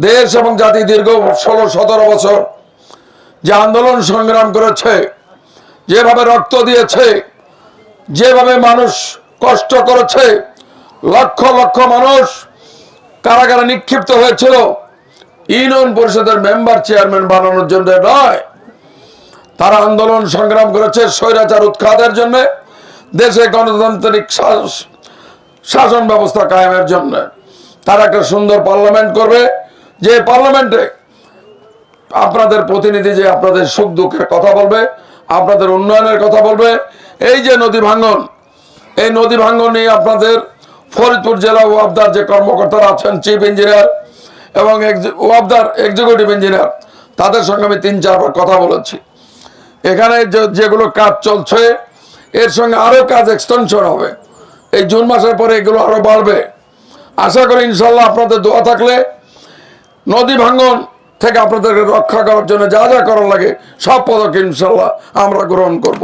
দেশ এবং জাতি দীর্ঘ ষোলো, সতেরো বছর যে আন্দোলন সংগ্রাম করেছে, যেভাবে রক্ত দিয়েছে, যেভাবে মানুষ কষ্ট করেছে, লক্ষ লক্ষ মানুষ কারাগারে নিক্ষিপ্ত হয়েছিল, ইউনিয়ন পরিষদের মেম্বার, চেয়ারম্যান বানানোর জন্য নয়। তারা আন্দোলন সংগ্রাম করেছে স্বৈরাচার উৎখাতের জন্য, দেশে গণতান্ত্রিক শাস- শাসন ব্যবস্থা কায়েমের জন্য। তারা একটা সুন্দর পার্লামেন্ট করবে যে পার্লামেন্টে আপনাদের প্রতিনিধি যে আপনাদের সুখ দুঃখের কথা বলবে, আপনাদের উন্নয়নের কথা বলবে, এই যে নদী ভাঙ্গন, এই নদী ভাঙ্গন নিয়ে আপনাদের ফরিদপুর জেলা ওয়াবদার যে কর্মকর্তারা আছেন, চিফ ইঞ্জিনিয়ার এবং ওয়াবদার এক্সিকিউটিভ ইঞ্জিনিয়ার তাদের সঙ্গে আমি তিন চারবার কথা বলেছি। এখানে যেগুলো কাজ চলছে, এর সঙ্গে আরও কাজ এক্সটেনশন হবে। এই জুন মাসের পরে এগুলো আরও বাড়বে। আশা করি ইনশাল্লাহ আপনাদের দোয়া থাকলে নদী ভাঙ্গন থেকে আপনাদেরকে রক্ষা করার জন্য যা যা করার লাগে, সব পদক্ষেপ ইনশাল্লাহ আমরা গ্রহণ করব।